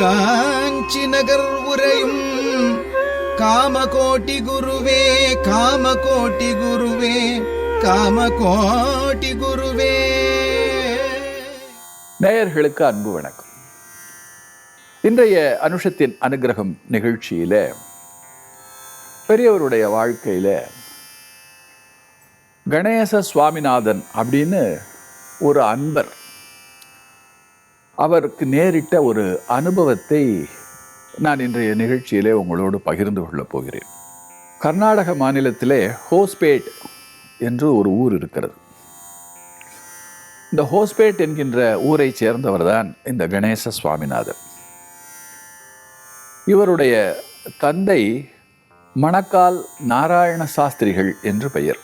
காஞ்சி நகர் உரையும் காமகோட்டி குருவே காமகோட்டி குருவே காமகோட்டி குருவே. நேயர்களுக்கு அன்பு வணக்கம். இன்றைய அனுஷத்தின் அனுகிரகம் நிகழ்ச்சியில பெரியவருடைய வாழ்க்கையில கணேச சுவாமிநாதன் அப்படின்னு ஒரு அன்பர் அவருக்கு நேரிட்ட ஒரு அனுபவத்தை நான் இன்றைய நிகழ்ச்சியிலே உங்களோடு பகிர்ந்து கொள்ளப் போகிறேன். கர்நாடக மாநிலத்திலே ஹோஸ்பேட் என்று ஒரு ஊர் இருக்கிறது. இந்த ஹோஸ்பேட் என்கின்ற ஊரை சேர்ந்தவர் தான் இந்த கணேச சுவாமிநாதன் இவருடைய தந்தை மணக்கால் நாராயண சாஸ்திரிகள் என்று பெயர்.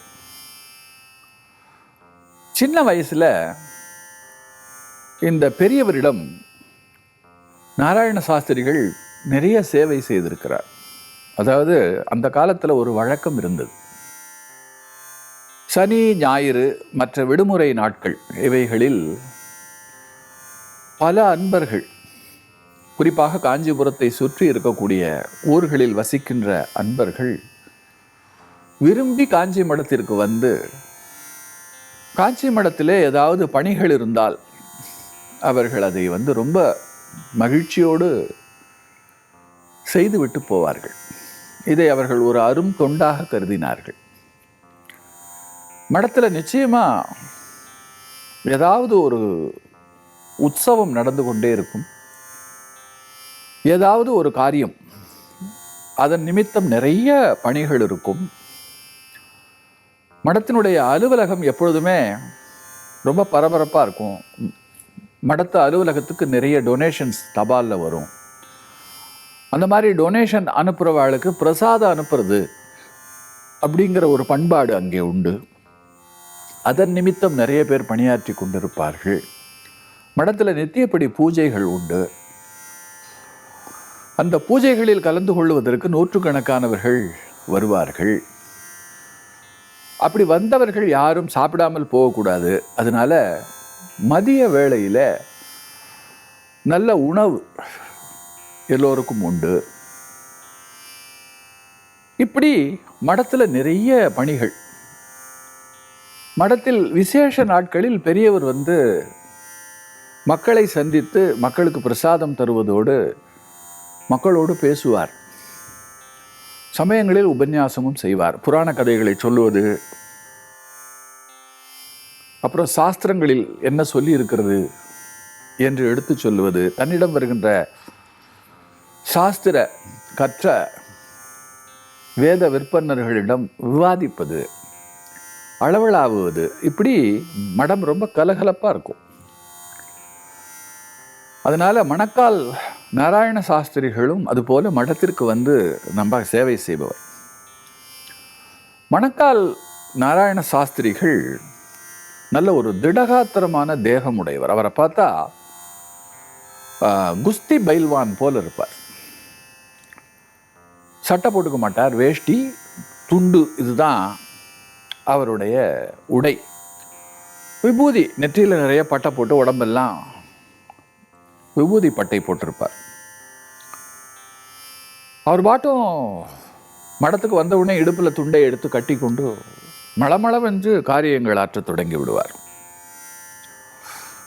சின்ன வயசுல இந்த பெரியவரிடம் நாராயண சாஸ்திரிகள் நிறைய சேவை செய்திருக்கிறார். அதாவது அந்த காலத்தில் ஒரு வழக்கம் இருந்தது. சனி ஞாயிறு மற்ற விடுமுறை நாட்கள் இவைகளில் பல அன்பர்கள் குறிப்பாக காஞ்சிபுரத்தை சுற்றி இருக்கக்கூடிய ஊர்களில் வசிக்கின்ற அன்பர்கள் விரும்பி காஞ்சி மடத்திற்கு வந்து காஞ்சி மடத்திலே ஏதாவது பணிகள் இருந்தால் அவர்கள் அதை வந்து ரொம்ப மகிழ்ச்சியோடு செய்துவிட்டு போவார்கள். இதை அவர்கள் ஒரு அரும் தொண்டாக கருதினார்கள். மடத்தில் நிச்சயமா ஏதாவது ஒரு உற்சவம் நடந்து கொண்டே இருக்கும். ஏதாவது ஒரு காரியம். அதன் நிமித்தம் நிறைய பணிகள் இருக்கும். மடத்தினுடைய அலுவலகம் எப்பொழுதுமே ரொம்ப பரபரப்பாக இருக்கும். மடத்த அலுவலகத்துக்கு நிறைய டொனேஷன்ஸ் தபாலில் வரும். அந்த மாதிரி டொனேஷன் அனுப்புகிறவாளுக்கு பிரசாதம் அனுப்புறது அப்படிங்கிற ஒரு பண்பாடு அங்கே உண்டு. அதன் நிமித்தம் நிறைய பேர் பணியாற்றி கொண்டிருப்பார்கள். மடத்தில் நித்தியப்படி பூஜைகள் உண்டு. அந்த பூஜைகளில் கலந்து கொள்வதற்கு நூற்றுக்கணக்கானவர்கள் வருவார்கள். அப்படி வந்தவர்கள் யாரும் சாப்பிடாமல் போகக்கூடாது. அதனால மதிய வேளையில் நல்ல உணவு எல்லோருக்கும் உண்டு. இப்படி மடத்தில் நிறைய பணிகள். மடத்தில் விசேஷ நாட்களில் பெரியவர் வந்து மக்களை சந்தித்து மக்களுக்கு பிரசாதம் தருவதோடு மக்களோடு பேசுவார். சமயங்களில் உபன்யாசமும் செய்வார். புராண கதைகளை சொல்லுவது அப்புறம் சாஸ்திரங்களில் என்ன சொல்லி இருக்கிறது என்று எடுத்து சொல்லுவது தன்னிடம் வருகின்ற சாஸ்திர கற்ற வேத விற்பனர்களிடம் விவாதிப்பது அளவலாவுவது இப்படி மடம் ரொம்ப கலகலப்பாக இருக்கும். அதனால மணக்கால் நாராயண சாஸ்திரிகளும் அதுபோல் மடத்திற்கு வந்து நம்ம சேவை செய்பவர். மணக்கால் நாராயண சாஸ்திரிகள் நல்ல ஒரு திடகாத்திரமான தேகம் உடையவர் அவரை பார்த்தா குஸ்தி பைல்வான் போல இருப்பார். சட்டை போட்டுக்க மாட்டார் வேஷ்டி துண்டு இதுதான் அவருடைய உடை. விபூதி நெற்றியில் நிறைய பட்டை போட்டு உடம்பெல்லாம் விபூதி பட்டை போட்டிருப்பார். அவர் பாட்டும் மடத்துக்கு வந்த உடனே இடுப்பில் துண்டை எடுத்து கட்டி கொண்டு மளமளவென்று காரியங்கள் ஆற்றத் தொடங்கி விடுவார்.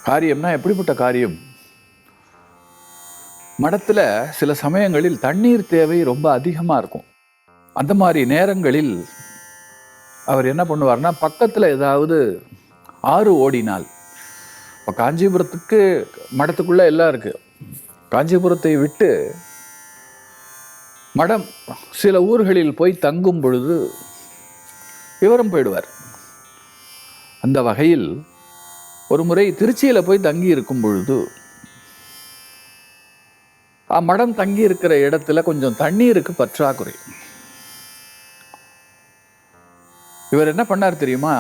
காரியம்னா எப்படிப்பட்ட காரியம்? மடத்தில் சில சமயங்களில் தண்ணீர் தேவை ரொம்ப அதிகமாக இருக்கும். அந்த மாதிரி நேரங்களில் அவர் என்ன பண்ணுவார்னா பக்கத்தில் ஏதாவது ஆறு ஓடினால் இப்போ காஞ்சிபுரத்துக்கு மடத்துக்குள்ளே எல்லாம் இருக்குது காஞ்சிபுரத்தை விட்டு மடம் சில ஊர்களில் போய் தங்கும் பொழுது விவரம் போயிடுவார். அந்த வகையில் ஒரு முறை திருச்சியில் போய் தங்கி இருக்கும் பொழுது மடம் தங்கி இருக்கிற இடத்துல கொஞ்சம் தண்ணீருக்கு பற்றாக்குறை. இவர் என்ன பண்ணார் தெரியுமா?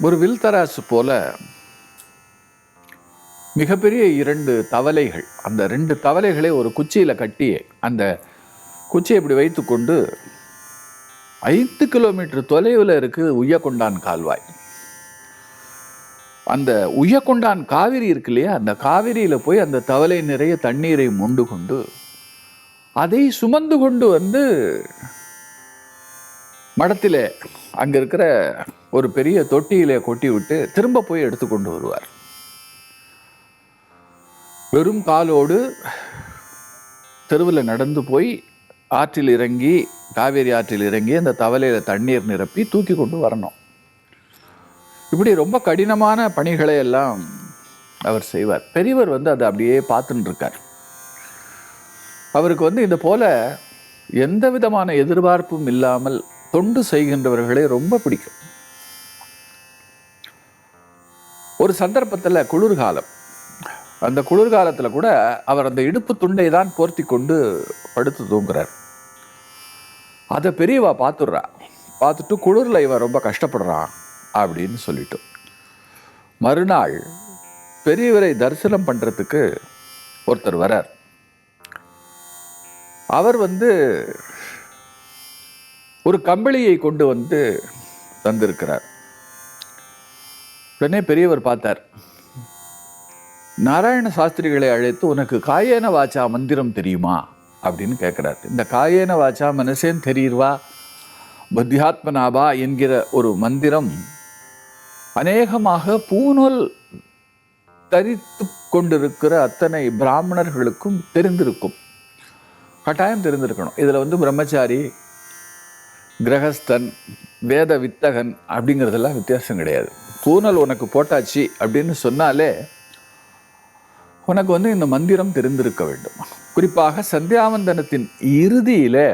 ஒரு வில்தராசு போல மிகப்பெரிய இரண்டு தவளைகள் அந்த ரெண்டு தவளைகளை ஒரு குச்சியில் கட்டி அந்த குச்சியை இப்படி வைத்துக்கொண்டு ஐந்து கிலோமீட்டர் தொலைவில் இருக்குது உய்யக்கொண்டான் கால்வாய். அந்த உய்யக்கொண்டான் காவிரி இருக்கு இல்லையா? அந்த காவிரியில் போய் அந்த தவளை நிறைய தண்ணீரை மொண்டு கொண்டு அதை சுமந்து கொண்டு வந்து மடத்திலே அங்கே இருக்கிற ஒரு பெரிய தொட்டியிலே கொட்டி விட்டு திரும்ப போய் எடுத்து கொண்டு வருவார். வெறும் காலோடு தெருவில் நடந்து போய் ஆற்றில் இறங்கி காவேரி ஆற்றில் இறங்கி அந்த தவலையில் தண்ணீர் நிரப்பி தூக்கி கொண்டு வரணும். இப்படி ரொம்ப கடினமான பணிகளை எல்லாம் அவர் செய்வார். பெரியவர் வந்து அதை அப்படியே பார்த்துன்னு இருக்கார். அவருக்கு வந்து இந்த போல எந்த விதமான எதிர்பார்ப்பும் இல்லாமல் தொண்டு செய்கின்றவர்களே ரொம்ப பிடிக்கும். ஒரு சந்தர்ப்பத்தில் குளிர்காலம். அந்த குளிர்காலத்தில் கூட அவர் அந்த இடுப்பு துண்டை தான் போர்த்தி கொண்டு படுத்து தூங்குறார். அதை பெரியவா பார்த்துடுறா பார்த்துட்டு குளிரில் இவன் ரொம்ப கஷ்டப்படுறான் அப்படின்னு சொல்லிட்டு. மறுநாள் பெரியவரை தரிசனம் பண்ணுறதுக்கு ஒருத்தர் வரார். அவர் வந்து ஒரு கம்பளியை கொண்டு வந்து தந்திருக்கிறார். உடனே பெரியவர் பார்த்தார். நாராயண சாஸ்திரிகளை அழைத்து உனக்கு காயேன வாச்சா மந்திரம் தெரியுமா? அப்படின்னு கேட்குறார். இந்த காயேன வாச்சா மனசேன் தெரியுவா புத்தியாத்மனாபா என்கிற ஒரு மந்திரம் அநேகமாக பூநூல் தரித்து கொண்டிருக்கிற அத்தனை பிராமணர்களுக்கும் தெரிந்திருக்கும். கட்டாயம் தெரிந்திருக்கணும். இதில் வந்து பிரம்மச்சாரி கிரகஸ்தன் வேத வித்தகன் அப்படிங்கிறதெல்லாம் வித்தியாசம் கிடையாது. பூனல் உனக்கு போட்டாச்சு அப்படின்னு சொன்னாலே உனக்கு வந்து இந்த மந்திரம் தெரிந்திருக்க வேண்டும். குறிப்பாக சந்தியாவந்தனத்தின் இறுதியில்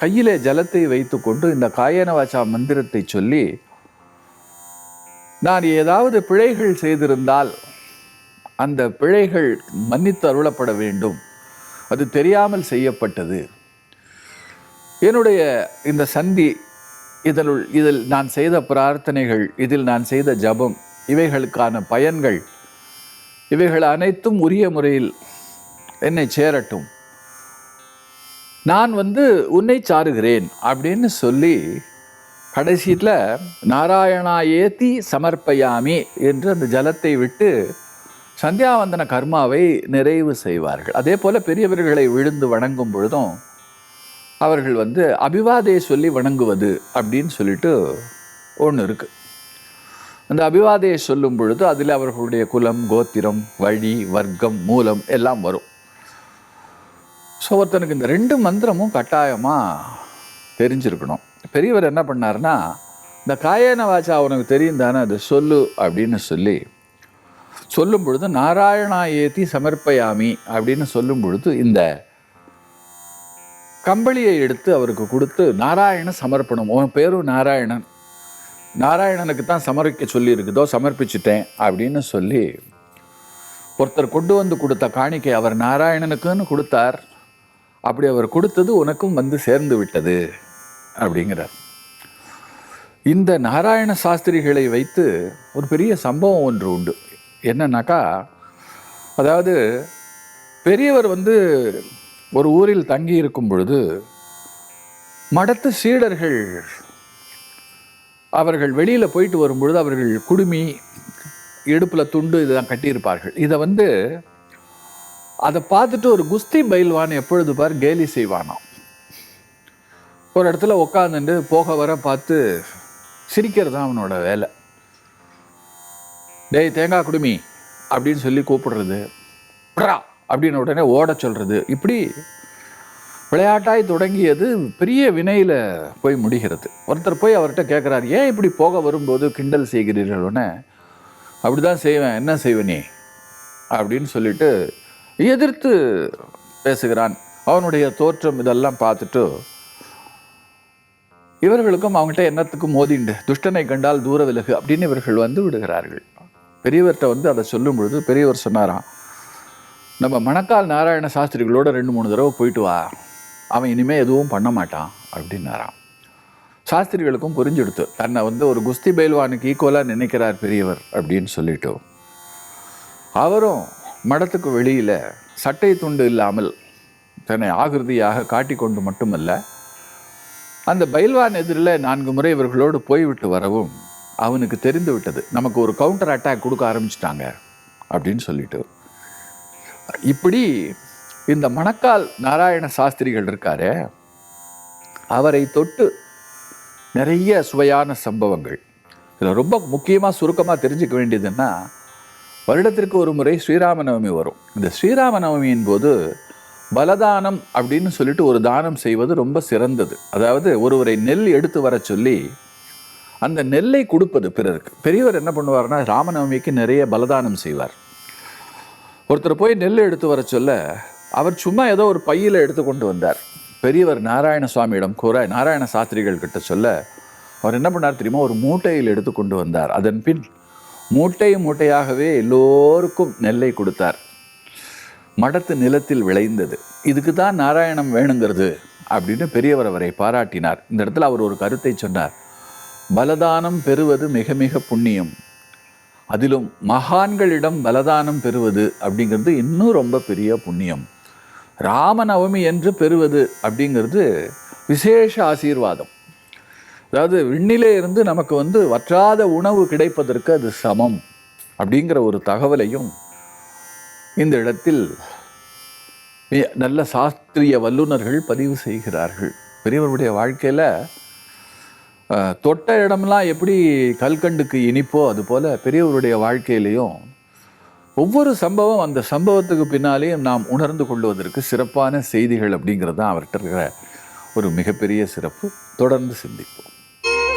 கையிலே ஜலத்தை வைத்துக்கொண்டு இந்த காயனவாச்சா மந்திரத்தை சொல்லி நான் ஏதாவது பிழைகள் செய்திருந்தால் அந்த பிழைகள் மன்னித்து அருளப்பட வேண்டும். அது தெரியாமல் செய்யப்பட்டது. என்னுடைய இந்த சந்தி இதனுள் இதில் நான் செய்த பிரார்த்தனைகள் இதில் நான் செய்த ஜபம் இவைகளுக்கான பயன்கள் இவைகள் அனைத்தும் உரிய முறையில் என்னை சேரட்டும். நான் வந்து உன்னை சாருகிறேன் அப்படின்னு சொல்லி கடைசியில் நாராயணா ஏத்தி சமர்ப்பயாமி என்று அந்த ஜலத்தை விட்டு சந்தியாவந்தன கர்மாவை நிறைவு செய்வார்கள். அதே போல் பெரியவர்களை விழுந்து வணங்கும் பொழுதும் அவர்கள் வந்து அபிவாதையை சொல்லி வணங்குவது அப்படின்னு சொல்லிட்டு ஒன்று இருக்குது அந்த அபிவாதையை சொல்லும் பொழுது அதில் அவர்களுடைய குலம் கோத்திரம் வழி வர்க்கம் மூலம் எல்லாம் வரும். ஸோ ஒருத்தனுக்கு இந்த ரெண்டு மந்திரமும் கட்டாயமாக தெரிஞ்சிருக்கணும். பெரியவர் என்ன பண்ணாருன்னா இந்த காயன வாச்சா உனக்கு தெரியும் தானே அது சொல்லு அப்படின்னு சொல்லி சொல்லும் பொழுது நாராயணா ஏத்தி சமர்ப்பயாமி அப்படின்னு சொல்லும் பொழுது இந்த கம்பளியை எடுத்து அவருக்கு கொடுத்து நாராயண சமர்ப்பணம். உன் பேரும் நாராயணன். நாராயணனுக்கு தான் சமர்ப்பிக்க சொல்லி இருக்குதோ சமர்ப்பிச்சிட்டேன் அப்படின்னு சொல்லி ஒருத்தர் கொண்டு வந்து கொடுத்த காணிக்கை அவர் நாராயணனுக்குன்னு கொடுத்தார். அப்படி அவர் கொடுத்தது உனக்கும் வந்து சேர்ந்து விட்டது அப்படிங்கிறார். இந்த நாராயண சாஸ்திரிகளை வைத்து ஒரு பெரிய சம்பவம் ஒன்று உண்டு. என்னன்னாக்கா அதாவது பெரியவர் வந்து ஒரு ஊரில் தங்கி இருக்கும் பொழுது மடத்து சீடர்கள் அவர்கள் வெளியில் போயிட்டு வரும்பொழுது அவர்கள் குடுமி இடுப்பில் துண்டு இதெல்லாம் கட்டியிருப்பார்கள். இதை வந்து அதை பார்த்துட்டு ஒரு குஸ்தி பயில்வான் எப்பொழுது பார்? கேலி செய்வானாம் ஒரு இடத்துல உட்காந்துட்டு போக வர பார்த்து சிரிக்கிறது தான் அவனோட வேலை. டேய் தேங்காய் குடுமி அப்படின்னு சொல்லி கூப்பிடுறது. ப்ரா அப்படின்னு உடனே ஓட சொல்கிறது இப்படி விளையாட்டாய் தொடங்கியது பெரிய வினையில் போய் முடிகிறது. ஒருத்தர் போய் அவர்கிட்ட கேட்குறாரு ஏன் இப்படி போக வரும்போது கிண்டல் செய்கிறீர்கள்னு அப்படி தான் செய்வேன். என்ன செய்வனே அப்படின்னு சொல்லிட்டு எதிர்த்து பேசுகிறான். அவனுடைய தோற்றம் இதெல்லாம் பார்த்துட்டு இவர்களுக்கும் அவங்ககிட்ட என்னத்துக்கும் மோதிண்டு துஷ்டனை கண்டால் தூர விலகு அப்படின்னு இவர்கள் வந்து விடுகிறார்கள். பெரியவர்கிட்ட வந்து அதை சொல்லும் பொழுது பெரியவர் சொன்னாராம் நம்ம மணக்கால் நாராயண சாஸ்திரிகளோட ரெண்டு மூணு தடவை போயிட்டு வா. அவன் இனிமேல் எதுவும் பண்ண மாட்டான் அப்படின்னாராம். சாஸ்திரிகளுக்கும் புரிஞ்சுடுத்து தன்னை வந்து ஒரு குஸ்தி பயில்வானுக்கு ஈக்குவலாக நினைக்கிறார் பெரியவர் அப்படின்னு சொல்லிட்டு. அவரும் மடத்துக்கு வெளியில் சட்டை துண்டு இல்லாமல் தன்னை ஆகிருதியாக காட்டிக்கொண்டு மட்டுமல்ல அந்த பயில்வான் எதிரில் நான்கு முறை இவர்களோடு போய்விட்டு வரவும் அவனுக்கு தெரிந்து விட்டது. நமக்கு ஒரு கவுண்டர் அட்டாக் கொடுக்க ஆரம்பிச்சிட்டாங்க அப்படின்னு சொல்லிட்டு. இப்படி இந்த மணக்கால் நாராயண சாஸ்திரிகள் இருக்காரே அவரை தொட்டு நிறைய சுவையான சம்பவங்கள். இதில் ரொம்ப முக்கியமாக சுருக்கமாக தெரிஞ்சுக்க வேண்டியதுன்னா வருடத்திற்கு ஒரு முறை ஸ்ரீராம நவமி வரும். இந்த ஸ்ரீராம நவமியின் போது பலதானம் அப்படின்னு சொல்லிட்டு ஒரு தானம் செய்வது ரொம்ப சிறந்தது. அதாவது ஒருவரை நெல் எடுத்து வர சொல்லி அந்த நெல்லை கொடுப்பது பிறருக்கு. பெரியவர் என்ன பண்ணுவார்னா ராமநவமிக்கு நிறைய பலதானம் செய்வார். ஒருத்தர் போய் நெல் எடுத்து வர சொல்ல அவர் சும்மா ஏதோ ஒரு பையில் எடுத்து கொண்டு வந்தார். பெரியவர் நாராயண சுவாமியிடம் கூற நாராயண சாஸ்திரிகள் கிட்ட சொல்ல அவர் என்ன பண்ணார் தெரியுமா? ஒரு மூட்டையில் எடுத்து கொண்டு வந்தார். அதன் பின் மூட்டை மூட்டையாகவே எல்லோருக்கும் நெல்லை கொடுத்தார். மடத்து நிலத்தில் விளைந்தது. இதுக்கு தான் நாராயணம் வேணுங்கிறது அப்படின்னு பெரியவர் அவரை பாராட்டினார். இந்த இடத்துல அவர் ஒரு கருத்தை சொன்னார். பலதானம் பெறுவது மிக மிக புண்ணியம். அதிலும் மகான்களிடம் பலதானம் பெறுவது அப்படிங்கிறது இன்னும் ரொம்ப பெரிய புண்ணியம். ராமநவமி என்று பெறுவது அப்படிங்கிறது விசேஷ ஆசீர்வாதம். அதாவது விண்ணிலே இருந்து நமக்கு வந்து வற்றாத உணவு கிடைப்பதற்கு அது சமம் அப்படிங்கிற ஒரு தகவலையும் இந்த இடத்தில் நல்ல சாஸ்திரிய வல்லுநர்கள் பதிவு செய்கிறார்கள். பெரியவருடைய வாழ்க்கையில் தொட்ட இடம்லாம் எப்படி கல்கண்டுக்கு இனிப்போ அதுபோல் பெரியவருடைய வாழ்க்கையிலையும் ஒவ்வொரு சம்பவம் அந்த சம்பவத்துக்கு பின்னாலேயும் நாம் உணர்ந்து கொள்வதற்கு சிறப்பான செய்திகள் அப்படிங்கிறது தான் அவர்கிட்ட இருக்கிற ஒரு மிகப்பெரிய சிறப்பு. தொடர்ந்து சிந்திப்போம்.